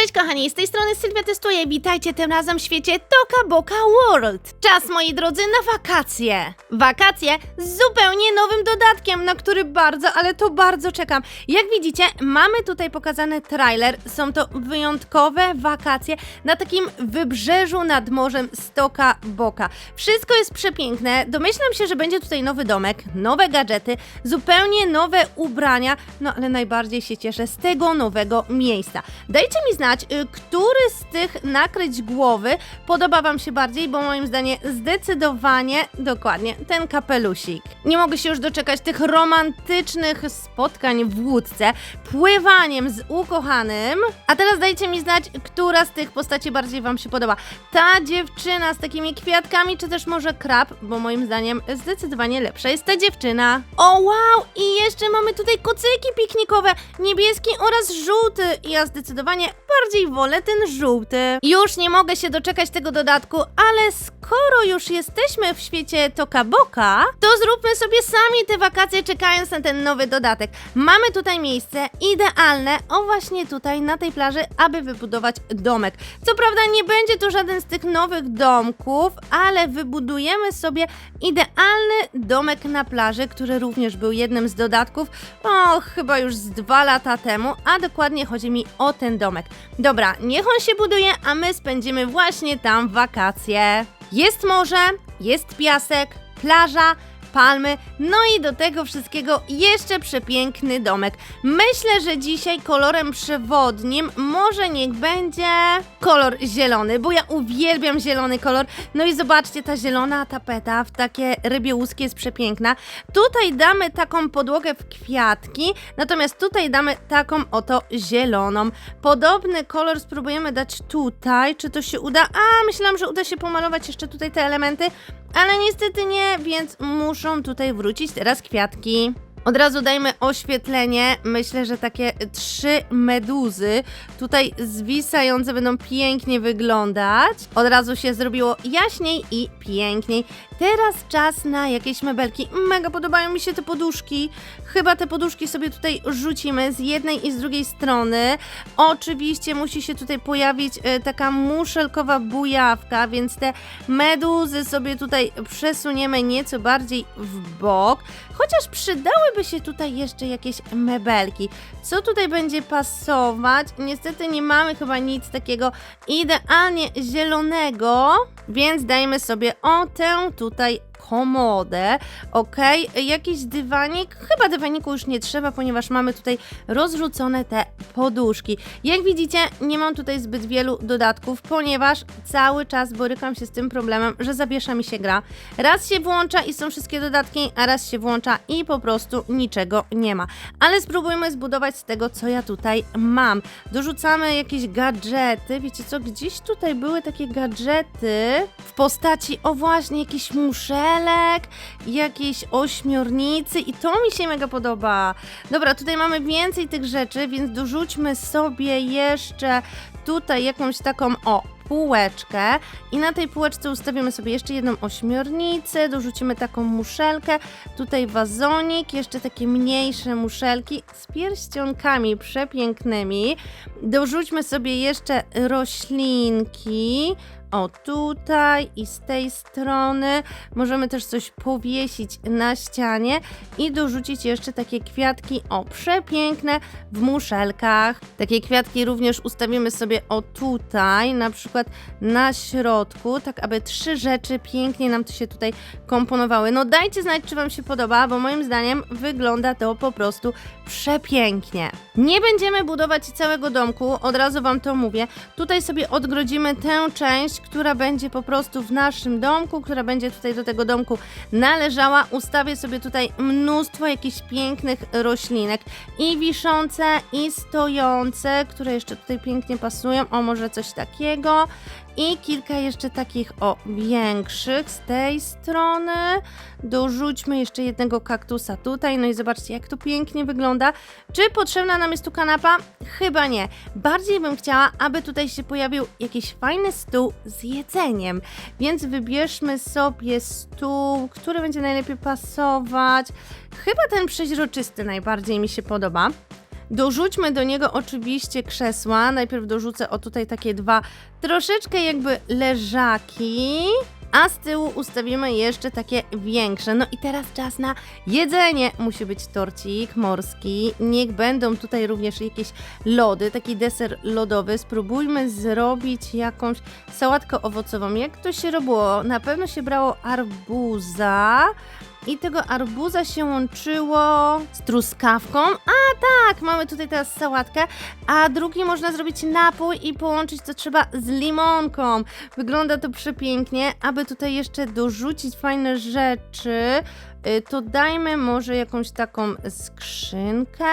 Cześć kochani, z tej strony Sylwia Testuję. Witajcie tym razem w świecie Toka Boka World. Czas, moi drodzy, na wakacje. Wakacje z zupełnie nowym dodatkiem, na który bardzo, ale to bardzo czekam. Jak widzicie, mamy tutaj pokazany trailer. Są to wyjątkowe wakacje na takim wybrzeżu nad morzem Stoka Boka. Wszystko jest przepiękne. Domyślam się, że będzie tutaj nowy domek, nowe gadżety, zupełnie nowe ubrania, no ale najbardziej się cieszę z tego nowego miejsca. Dajcie mi znać, y, który z tych nakryć głowy podoba Wam się bardziej, bo moim zdaniem zdecydowanie dokładnie ten kapelusik. Nie mogę się już doczekać tych romantycznych spotkań w łódce, pływaniem z ukochanym. A teraz dajcie mi znać, która z tych postaci bardziej Wam się podoba. Ta dziewczyna z takimi kwiatkami, czy też może krab, bo moim zdaniem zdecydowanie lepsza jest ta dziewczyna. O wow! I jeszcze mamy tutaj kocyki piknikowe, niebieski oraz żółty. Ja zdecydowanie bardziej wolę ten żółty. Już nie mogę się doczekać tego dodatku, ale skoro już jesteśmy w świecie Toka Boka, to zróbmy sobie sami te wakacje czekając na ten nowy dodatek. Mamy tutaj miejsce idealne, o właśnie tutaj na tej plaży, aby wybudować domek. Co prawda nie będzie to żaden z tych nowych domków, ale wybudujemy sobie idealny domek na plaży, który również był jednym z dodatków, o chyba już z dwa lata temu, a dokładnie chodzi mi o ten domek. Dobra, niech on się buduje, a my spędzimy właśnie tam wakacje. Jest morze, jest piasek, plaża, palmy, no i do tego wszystkiego jeszcze przepiękny domek. Myślę, że dzisiaj kolorem przewodnim może niech będzie kolor zielony, bo ja uwielbiam zielony kolor. No i zobaczcie, ta zielona tapeta w takie rybie łuskie jest przepiękna. Tutaj damy taką podłogę w kwiatki, natomiast tutaj damy taką oto zieloną. Podobny kolor spróbujemy dać tutaj. Czy to się uda? A, myślałam, że uda się pomalować jeszcze tutaj te elementy, ale niestety nie, więc muszą tutaj wrócić teraz kwiatki. Od razu dajmy oświetlenie. Myślę, że takie trzy meduzy tutaj zwisające będą pięknie wyglądać. Od razu się zrobiło jaśniej i piękniej. Teraz czas na jakieś mebelki. Mega podobają mi się te poduszki. Chyba te poduszki sobie tutaj rzucimy z jednej i z drugiej strony. Oczywiście musi się tutaj pojawić e, taka muszelkowa bujawka, więc te meduzy sobie tutaj przesuniemy nieco bardziej w bok. Chociaż przydałyby się tutaj jeszcze jakieś mebelki. Co tutaj będzie pasować? Niestety nie mamy chyba nic takiego idealnie zielonego, więc dajmy sobie o tę tutaj 状態 komodę, ok, jakiś dywanik, chyba dywaniku już nie trzeba, ponieważ mamy tutaj rozrzucone te poduszki. Jak widzicie, nie mam tutaj zbyt wielu dodatków, ponieważ cały czas borykam się z tym problemem, że zawiesza mi się gra. Raz się włącza i są wszystkie dodatki, a raz się włącza i po prostu niczego nie ma. Ale spróbujmy zbudować z tego, co ja tutaj mam. Dorzucamy jakieś gadżety, wiecie co, gdzieś tutaj były takie gadżety w postaci, o właśnie, jakiś muszelek, jakiejś ośmiornicy i to mi się mega podoba. Dobra, tutaj mamy więcej tych rzeczy, więc dorzućmy sobie jeszcze tutaj jakąś taką, o, półeczkę i na tej półeczce ustawimy sobie jeszcze jedną ośmiornicę, dorzucimy taką muszelkę, tutaj wazonik, jeszcze takie mniejsze muszelki z pierścionkami przepięknymi. Dorzućmy sobie jeszcze roślinki, o tutaj i z tej strony. Możemy też coś powiesić na ścianie i dorzucić jeszcze takie kwiatki, o przepiękne, w muszelkach. Takie kwiatki również ustawimy sobie o tutaj, na przykład na środku, tak aby trzy rzeczy pięknie nam to się tutaj komponowały. No dajcie znać, czy Wam się podoba, bo moim zdaniem wygląda to po prostu przepięknie. Nie będziemy budować całego domku, od razu Wam to mówię. Tutaj sobie odgrodzimy tę część, która będzie po prostu w naszym domku, która będzie tutaj do tego domku należała. Ustawię sobie tutaj mnóstwo jakichś pięknych roślinek i wiszące, i stojące, które jeszcze tutaj pięknie pasują. O, może coś takiego. I kilka jeszcze takich, o, większych z tej strony. Dorzućmy jeszcze jednego kaktusa tutaj. No i zobaczcie, jak to pięknie wygląda. Czy potrzebna nam jest tu kanapa? Chyba nie. Bardziej bym chciała, aby tutaj się pojawił jakiś fajny stół z jedzeniem. Więc wybierzmy sobie stół, który będzie najlepiej pasować. Chyba ten przeźroczysty najbardziej mi się podoba. Dorzućmy do niego oczywiście krzesła. Najpierw dorzucę o tutaj takie dwa troszeczkę jakby leżaki. A z tyłu ustawimy jeszcze takie większe. No i teraz czas na jedzenie. Musi być torcik morski. Niech będą tutaj również jakieś lody, taki deser lodowy. Spróbujmy zrobić jakąś sałatkę owocową. Jak to się robiło? Na pewno się brało arbuza. I tego arbuza się łączyło z truskawką. A tak, mamy tutaj teraz sałatkę. A drugi można zrobić napój i połączyć to trzeba z limonką. Wygląda to przepięknie. Aby tutaj jeszcze dorzucić fajne rzeczy, y, to dajmy może jakąś taką skrzynkę.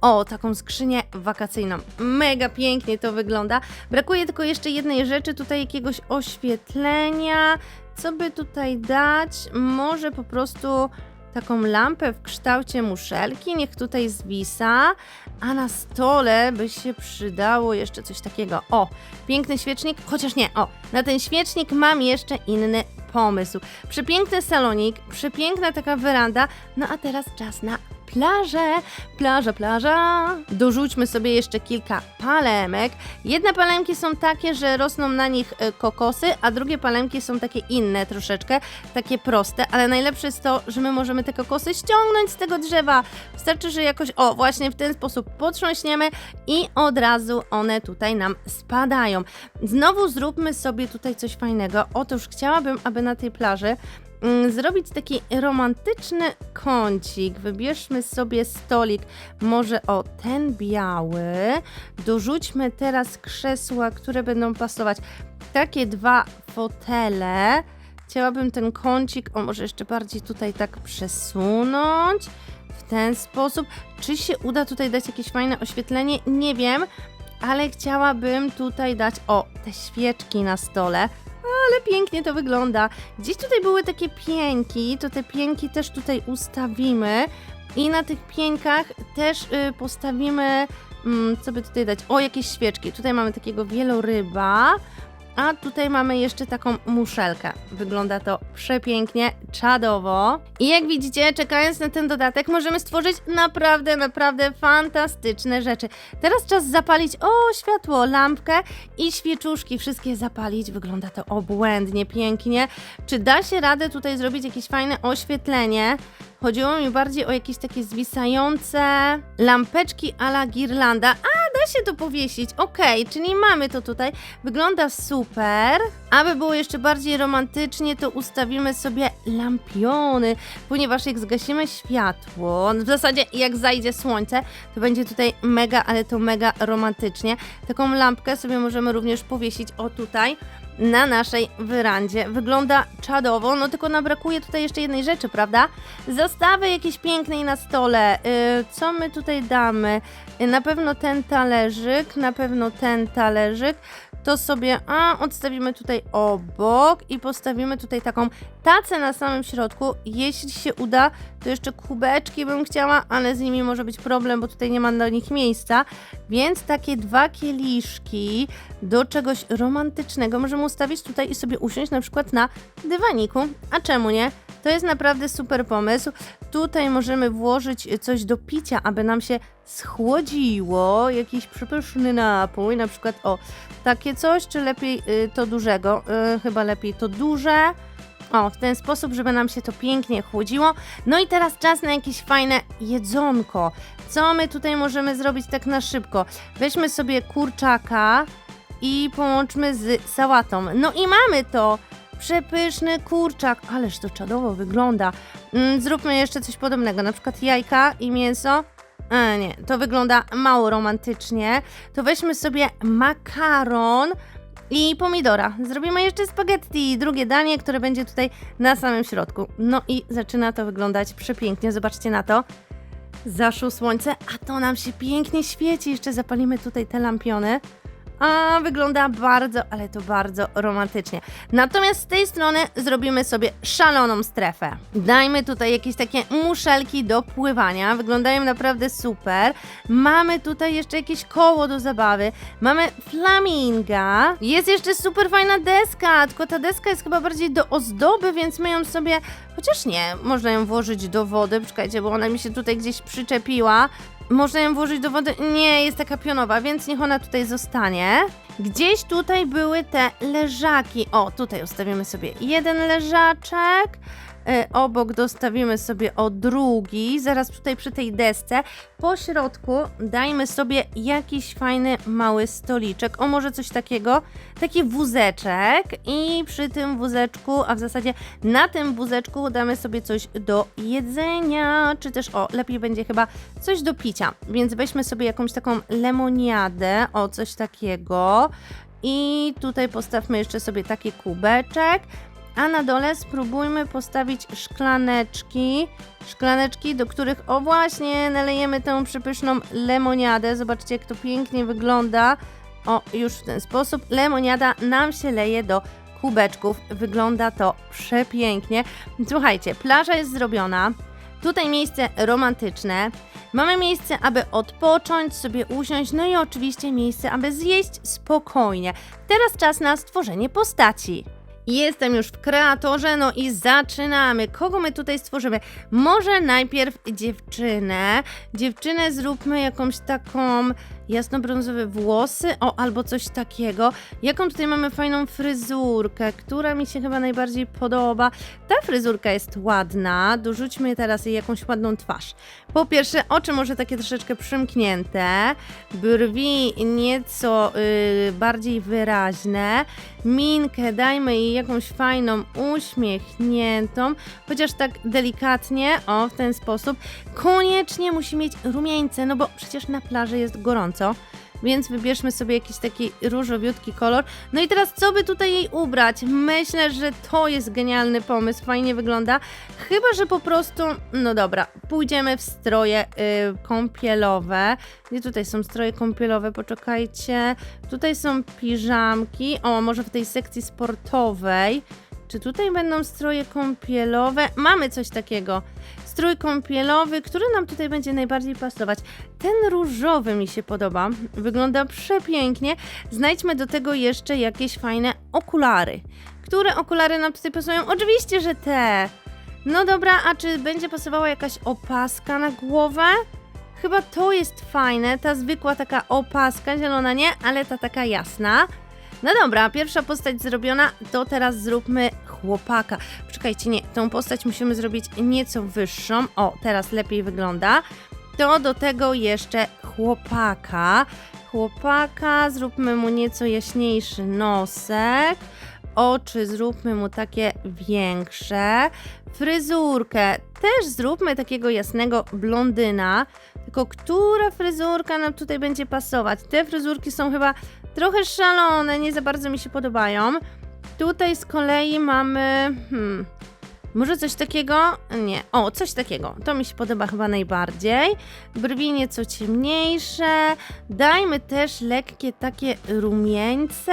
O, taką skrzynię wakacyjną. Mega pięknie to wygląda. Brakuje tylko jeszcze jednej rzeczy, tutaj jakiegoś oświetlenia. Co by tutaj dać? Może po prostu taką lampę w kształcie muszelki, niech tutaj zwisa, a na stole by się przydało jeszcze coś takiego. O, piękny świecznik, chociaż nie, o, na ten świecznik mam jeszcze inny pomysł. Przepiękny salonik, przepiękna taka weranda, no a teraz czas na plażę, plaża, plaża. Dorzućmy sobie jeszcze kilka palemek. Jedne palemki są takie, że rosną na nich e, kokosy, a drugie palemki są takie inne troszeczkę, takie proste, ale najlepsze jest to, że my możemy te kokosy ściągnąć z tego drzewa. Wystarczy, że jakoś, o, właśnie w ten sposób potrząśniemy i od razu one tutaj nam spadają. Znowu zróbmy sobie tutaj coś fajnego. Otóż chciałabym, aby na tej plaży zrobić taki romantyczny kącik. Wybierzmy sobie stolik, może o ten biały. Dorzućmy teraz krzesła, które będą pasować. Takie dwa fotele. Chciałabym ten kącik, o może jeszcze bardziej tutaj tak przesunąć. W ten sposób. Czy się uda tutaj dać jakieś fajne oświetlenie? Nie wiem, ale chciałabym tutaj dać, o, te świeczki na stole. Ale pięknie to wygląda. Gdzieś tutaj były takie pięki, to te pięki też tutaj ustawimy. I na tych pieńkach też y, postawimy, mm, co by tutaj dać? O, jakieś świeczki. Tutaj mamy takiego wieloryba, a tutaj mamy jeszcze taką muszelkę. Wygląda to przepięknie, czadowo. I jak widzicie, czekając na ten dodatek, możemy stworzyć naprawdę, naprawdę fantastyczne rzeczy. Teraz czas zapalić, o, światło, lampkę i świeczuszki, wszystkie zapalić. Wygląda to obłędnie, pięknie. Czy da się radę tutaj zrobić jakieś fajne oświetlenie? Chodziło mi bardziej o jakieś takie zwisające lampeczki a la girlanda. A, się to powiesić. Okej, czyli mamy to tutaj. Wygląda super. Aby było jeszcze bardziej romantycznie, to ustawimy sobie lampiony, ponieważ jak zgasimy światło, w zasadzie jak zajdzie słońce, to będzie tutaj mega, ale to mega romantycznie. Taką lampkę sobie możemy również powiesić o tutaj na naszej werandzie. Wygląda czadowo, no tylko nam brakuje tutaj jeszcze jednej rzeczy, prawda? Zastawy jakieś pięknej na stole. Yy, co my tutaj damy? Yy, na pewno ten talerzyk, na pewno ten talerzyk. To sobie, a odstawimy tutaj obok i postawimy tutaj taką tacę na samym środku. Jeśli się uda, to jeszcze kubeczki bym chciała, ale z nimi może być problem, bo tutaj nie ma do nich miejsca. Więc takie dwa kieliszki do czegoś romantycznego możemy ustawić tutaj i sobie usiąść na przykład na dywaniku. A czemu nie? To jest naprawdę super pomysł. Tutaj możemy włożyć coś do picia, aby nam się schłodziło. Jakiś przepyszny napój, na przykład o takie coś, czy lepiej y, to dużego? Y, chyba lepiej to duże. O, w ten sposób, żeby nam się to pięknie chłodziło. No i teraz czas na jakieś fajne jedzonko. Co my tutaj możemy zrobić tak na szybko? Weźmy sobie kurczaka i połączmy z sałatą. No i mamy to! Przepyszny kurczak, ależ to czadowo wygląda. Mm, zróbmy jeszcze coś podobnego, na przykład jajka i mięso. E, nie, to wygląda mało romantycznie. To weźmy sobie makaron i pomidora. Zrobimy jeszcze spaghetti, drugie danie, które będzie tutaj na samym środku. No i zaczyna to wyglądać przepięknie. Zobaczcie na to. Zaszło słońce, a to nam się pięknie świeci. Jeszcze zapalimy tutaj te lampiony. A wygląda bardzo, ale to bardzo romantycznie. Natomiast z tej strony zrobimy sobie szaloną strefę. Dajmy tutaj jakieś takie muszelki do pływania. Wyglądają naprawdę super. Mamy tutaj jeszcze jakieś koło do zabawy. Mamy flaminga. Jest jeszcze super fajna deska, tylko ta deska jest chyba bardziej do ozdoby, więc my ją sobie. Chociaż nie, można ją włożyć do wody. Czekajcie, bo ona mi się tutaj gdzieś przyczepiła. Można ją włożyć do wody? Nie, jest taka pionowa, więc niech ona tutaj zostanie. Gdzieś tutaj były te leżaki. O, tutaj ustawimy sobie jeden leżaczek. E, obok dostawimy sobie o drugi, zaraz tutaj przy tej desce. Po środku dajmy sobie jakiś fajny mały stoliczek. O, może coś takiego, taki wózeczek i przy tym wózeczku, a w zasadzie na tym wózeczku damy sobie coś do jedzenia, czy też o, lepiej będzie chyba coś do picia. Więc weźmy sobie jakąś taką lemoniadę, o coś takiego. I tutaj postawmy jeszcze sobie taki kubeczek. A na dole spróbujmy postawić szklaneczki. Szklaneczki, do których o właśnie nalejemy tę przepyszną lemoniadę. Zobaczcie, jak to pięknie wygląda. O, już w ten sposób. Lemoniada nam się leje do kubeczków. Wygląda to przepięknie. Słuchajcie, plaża jest zrobiona. Tutaj miejsce romantyczne. Mamy miejsce, aby odpocząć, sobie usiąść, no i oczywiście miejsce, aby zjeść spokojnie. Teraz czas na stworzenie postaci. Jestem już w kreatorze, no i zaczynamy. Kogo my tutaj stworzymy? Może najpierw dziewczynę. Dziewczynę zróbmy jakąś taką jasnobrązowe włosy, o, albo coś takiego. Jaką tutaj mamy fajną fryzurkę, która mi się chyba najbardziej podoba. Ta fryzurka jest ładna. Dorzućmy teraz jej jakąś ładną twarz. Po pierwsze, oczy może takie troszeczkę przymknięte, brwi nieco y, bardziej wyraźne, minkę dajmy jej jakąś fajną, uśmiechniętą, chociaż tak delikatnie, o, w ten sposób. Koniecznie musi mieć rumieńce, no bo przecież na plaży jest gorąco. Więc wybierzmy sobie jakiś taki różowiutki kolor. No i teraz co by tutaj jej ubrać? Myślę, że to jest genialny pomysł, fajnie wygląda. Chyba, że po prostu, no dobra, pójdziemy w stroje y, kąpielowe. Gdzie tutaj są stroje kąpielowe? Poczekajcie. Tutaj są piżamki. O, może w tej sekcji sportowej. Czy tutaj będą stroje kąpielowe? Mamy coś takiego. Strój kąpielowy, który nam tutaj będzie najbardziej pasować. Ten różowy mi się podoba. Wygląda przepięknie. Znajdźmy do tego jeszcze jakieś fajne okulary. Które okulary nam tutaj pasują? Oczywiście, że te. No dobra, a czy będzie pasowała jakaś opaska na głowę? Chyba to jest fajne, ta zwykła taka opaska, zielona nie, ale ta taka jasna. No dobra, pierwsza postać zrobiona, to teraz zróbmy chłopaka. Poczekajcie, nie, tą postać musimy zrobić nieco wyższą. O, teraz lepiej wygląda. To do tego jeszcze chłopaka. Chłopaka, zróbmy mu nieco jaśniejszy nosek. Oczy zróbmy mu takie większe. Fryzurkę też zróbmy takiego jasnego blondyna. Tylko która fryzurka nam tutaj będzie pasować? Te fryzurki są chyba trochę szalone, nie za bardzo mi się podobają. Tutaj z kolei mamy. Hmm, może coś takiego? Nie. O, coś takiego. To mi się podoba chyba najbardziej. Brwi nieco ciemniejsze. Dajmy też lekkie takie rumieńce.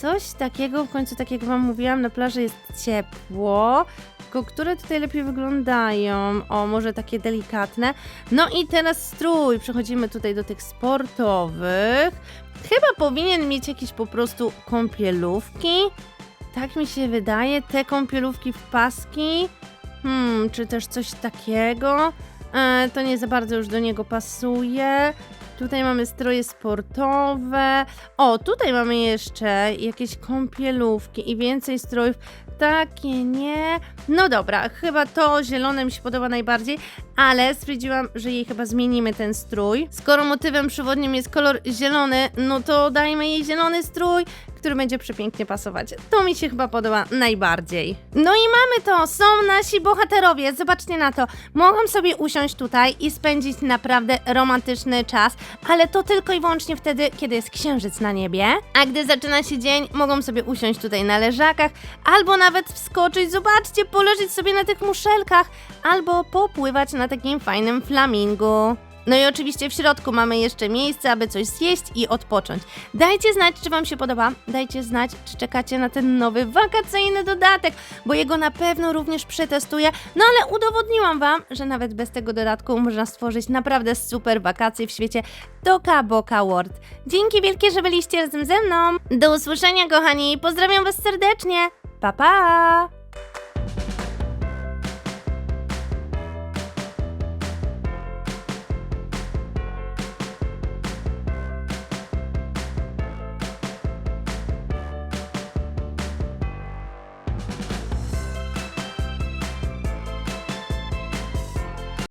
Coś takiego, w końcu tak jak wam mówiłam, na plaży jest ciepło. Tylko które tutaj lepiej wyglądają? O, może takie delikatne. No i teraz strój. Przechodzimy tutaj do tych sportowych. Chyba powinien mieć jakieś po prostu kąpielówki. Tak mi się wydaje. Te kąpielówki w paski. Hmm, czy też coś takiego. E, to nie za bardzo już do niego pasuje. Tutaj mamy stroje sportowe. O, tutaj mamy jeszcze jakieś kąpielówki i więcej strojów. Takie nie. No dobra, chyba to zielone mi się podoba najbardziej, ale stwierdziłam, że jej chyba zmienimy ten strój. Skoro motywem przewodnim jest kolor zielony, no to dajmy jej zielony strój, który będzie przepięknie pasować. To mi się chyba podoba najbardziej. No i mamy to, są nasi bohaterowie, zobaczcie na to. Mogą sobie usiąść tutaj i spędzić naprawdę romantyczny czas, ale to tylko i wyłącznie wtedy, kiedy jest księżyc na niebie. A gdy zaczyna się dzień, mogą sobie usiąść tutaj na leżakach, albo nawet wskoczyć, zobaczcie, poleżeć sobie na tych muszelkach, albo popływać na takim fajnym flamingu. No i oczywiście w środku mamy jeszcze miejsce, aby coś zjeść i odpocząć. Dajcie znać, czy Wam się podoba. Dajcie znać, czy czekacie na ten nowy wakacyjny dodatek, bo jego na pewno również przetestuję. No ale udowodniłam Wam, że nawet bez tego dodatku można stworzyć naprawdę super wakacje w świecie Toka Boka World. Dzięki wielkie, że byliście razem ze mną. Do usłyszenia, kochani. Pozdrawiam Was serdecznie. Pa, pa!